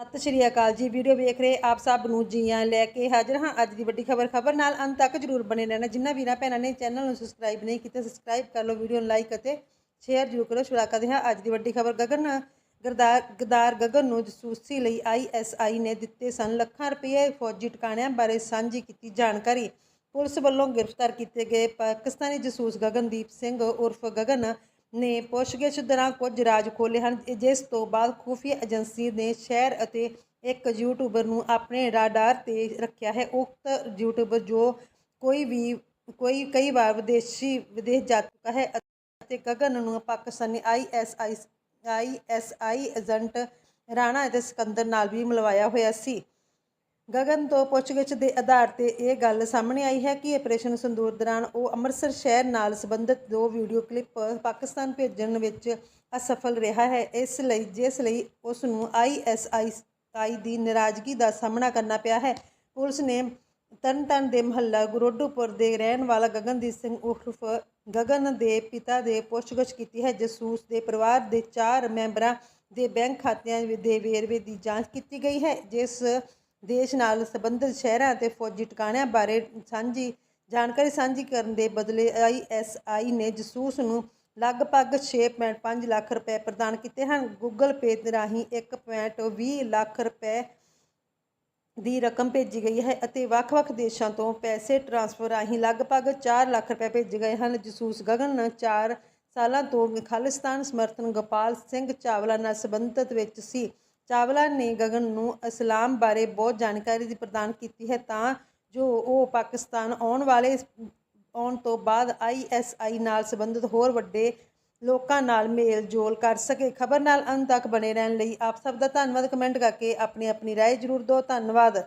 ਸਤਿ ਸ਼੍ਰੀ ਅਕਾਲ ਜੀ। ਵੀਡੀਓ ਵੇਖ ਰਹੇ ਆਪ ਸਭ ਨੂੰ ਜੀਆਂ ਲੈ ਕੇ ਹਾਜ਼ਰ ਹਾਂ। ਅੱਜ ਦੀ ਵੱਡੀ ਖਬਰ ਖਬਰ ਨਾਲ ਅੰਤ ਤੱਕ ਜਰੂਰ ਬਣੇ ਰਹਿਣਾ। ਜਿਨ੍ਹਾਂ ਵੀਰਾਂ ਭੈਣਾਂ ਨੇ ਚੈਨਲ ਨੂੰ ਸਬਸਕ੍ਰਾਈਬ ਨਹੀਂ ਕੀਤਾ ਸਬਸਕ੍ਰਾਈਬ ਕਰ ਲਓ, ਵੀਡੀਓ ਨੂੰ ਲਾਈਕ ਅਤੇ ਸ਼ੇਅਰ ਜਰੂਰ ਕਰੋ ਸ਼ੁਰੂ ਕਰਦੇ ਹਾਂ ਅੱਜ ਦੀ ਵੱਡੀ ਖਬਰ। ਗਗਨ, ਗਰਦਾਰ, ਗਦਾਰ ਗਗਨ ਨੂੰ ਜਸੂਸੀ ਲਈ ਆਈਐਸਆਈ ਨੇ ਦਿੱਤੇ ਸਨ ਲੱਖਾਂ ਰੁਪਏ ਫੌਜੀ ਟਿਕਾਣਿਆਂ ਬਾਰੇ ਸਾਂਝੀ ਕੀਤੀ ਜਾਣਕਾਰੀ। ਪੁਲਿਸ ਵੱਲੋਂ ਗ੍ਰਿਫਤਾਰ ਕੀਤੇ ਗਏ ਪਾਕਿਸਤਾਨੀ ਜਸੂਸ ਗਗਨਦੀਪ ਸਿੰਘ ਉਰਫ ਗਗਨ ਨੇ ਪੁੱਛਗਿੱਛ ਦੌਰਾਨ ਕੁਝ ਰਾਜ ਖੋਲ੍ਹੇ ਹਨ ਜਿਸ ਤੋਂ ਬਾਅਦ ਖੁਫੀਆ ਏਜੰਸੀ ਨੇ ਸ਼ਹਿਰ ਅਤੇ ਇੱਕ ਯੂਟਿਊਬਰ ਨੂੰ ਆਪਣੇ ਰਾਡਾਰ ਤੇ ਰੱਖਿਆ ਹੈ। ਉਕਤ ਯੂਟਿਊਬਰ ਜੋ ਕੋਈ ਵੀ, ਕੋਈ ਕਈ ਵਾਰ ਵਿਦੇਸ਼ੀ, ਵਿਦੇਸ਼ ਜਾ ਚੁੱਕਾ ਹੈ ਅਤੇ ਗਗਨ ਨੂੰ Pakistani ISI ISI agent Rana ਅਤੇ ਸਿਕੰਦਰ ਨਾਲ ਵੀ ਮਿਲਵਾਇਆ ਹੋਇਆ ਸੀ। ਗਗਨ ਤੋਂ ਪੁੱਛਗਿੱਛ ਦੇ ਆਧਾਰ ਤੇ ਇਹ ਗੱਲ ਸਾਹਮਣੇ ਆਈ ਹੈ ਕਿ ਆਪਰੇਸ਼ਨ ਸੰਦੂਰ ਦੌਰਾਨ ਉਹ ਅੰਮ੍ਰਿਤਸਰ ਸ਼ਹਿਰ ਨਾਲ ਸੰਬੰਧਿਤ ਦੋ ਵੀਡੀਓ ਕਲਿੱਪ ਪਾਕਿਸਤਾਨ ਭੇਜਣ ਵਿੱਚ ਅਸਫਲ ਰਿਹਾ ਹੈ। ਇਸ ਲਈ, ਜਿਸ ਲਈ ਉਸ ਨੂੰ ਆਈਐਸਆਈ ਦੀ ਨਾਰਾਜ਼ਗੀ ਦਾ ਸਾਹਮਣਾ ਕਰਨਾ ਪਿਆ ਹੈ। ਪੁਲਿਸ ਨੇ ਤਰਨਤਾਰਨ ਦੇ ਮਹੱਲਾ ਗੁਰੋਡੂਪੁਰ ਦੇ ਰਹਿਣ ਵਾਲਾ ਗਗਨਦੀਪ ਸਿੰਘ ਉਰਫ ਗਗਨ ਦੇ ਪਿਤਾ ਦੇ ਪੁੱਛਗਿੱਛ ਕੀਤੀ ਹੈ ਜਸੂਸ ਦੇ ਪਰਿਵਾਰ ਦੇ ਚਾਰ ਮੈਂਬਰਾਂ ਦੇ ਬੈਂਕ ਖਾਤਿਆਂ ਦੇ ਵੇਰਵੇ ਦੀ ਜਾਂਚ ਕੀਤੀ ਗਈ ਹੈ, ਜਿਸ ਦੇਸ਼ ਨਾਲ ਸੰਬੰਧਿਤ ਸ਼ਹਿਰਾਂ ਅਤੇ ਫੌਜੀ ਟਿਕਾਣਿਆਂ ਬਾਰੇ ਸਾਂਝੀ, ਜਾਣਕਾਰੀ ਸਾਂਝੀ ਕਰਨ ਦੇ ਬਦਲੇ ਆਈਐਸਆਈ ਨੇ ਜਸੂਸ ਨੂੰ ਲਗਭਗ 6.5 ਲੱਖ ਰੁਪਏ ਪ੍ਰਦਾਨ ਕੀਤੇ ਹਨ। ਗੂਗਲ ਪੇ ਦੇ ਰਾਹੀਂ 1.20 ਲੱਖ ਰੁਪਏ ਦੀ ਰਕਮ ਭੇਜੀ ਗਈ ਹੈ ਅਤੇ ਵੱਖ-ਵੱਖ ਦੇਸ਼ਾਂ ਤੋਂ ਪੈਸੇ ਟ੍ਰਾਂਸਫਰ ਰਾਹੀਂ ਲਗਭਗ 4 ਲੱਖ ਰੁਪਏ ਭੇਜੇ ਗਏ ਹਨ। ਜਸੂਸ ਗਗਨ 4 ਸਾਲਾਂ ਤੋਂ ਖਾਲਿਸਤਾਨ ਸਮਰਥਨ ਗੋਪਾਲ ਸਿੰਘ ਚਾਵਲਾ ਨਾਲ ਸੰਬੰਧਿਤ ਵਿੱਚ ਸੀ। ਚਾਵਲਾ ਨੇ ਗਗਨ ਨੂੰ ਇਸਲਾਮ ਬਾਰੇ ਬਹੁਤ ਜਾਣਕਾਰੀ ਦੀ ਪ੍ਰਦਾਨ ਕੀਤੀ ਹੈ ਤਾਂ ਜੋ ਉਹ ਪਾਕਿਸਤਾਨ ਆਉਣ ਵਾਲੇ ਆਉਣ ਤੋਂ ਬਾਅਦ ਆਈਐਸਆਈ ਨਾਲ ਸੰਬੰਧਿਤ ਹੋਰ ਵੱਡੇ ਲੋਕਾਂ ਨਾਲ ਮੇਲ ਜੋਲ ਕਰ ਸਕੇ ਖਬਰ ਨਾਲ ਅੰਤ ਤੱਕ ਬਣੇ ਰਹਿਣ ਲਈ ਆਪ ਸਭ ਦਾ ਧੰਨਵਾਦ ਕਮੈਂਟ ਕਰਕੇ ਆਪਣੀ ਆਪਣੀ رائے ਜ਼ਰੂਰ ਦਿਓ ਧੰਨਵਾਦ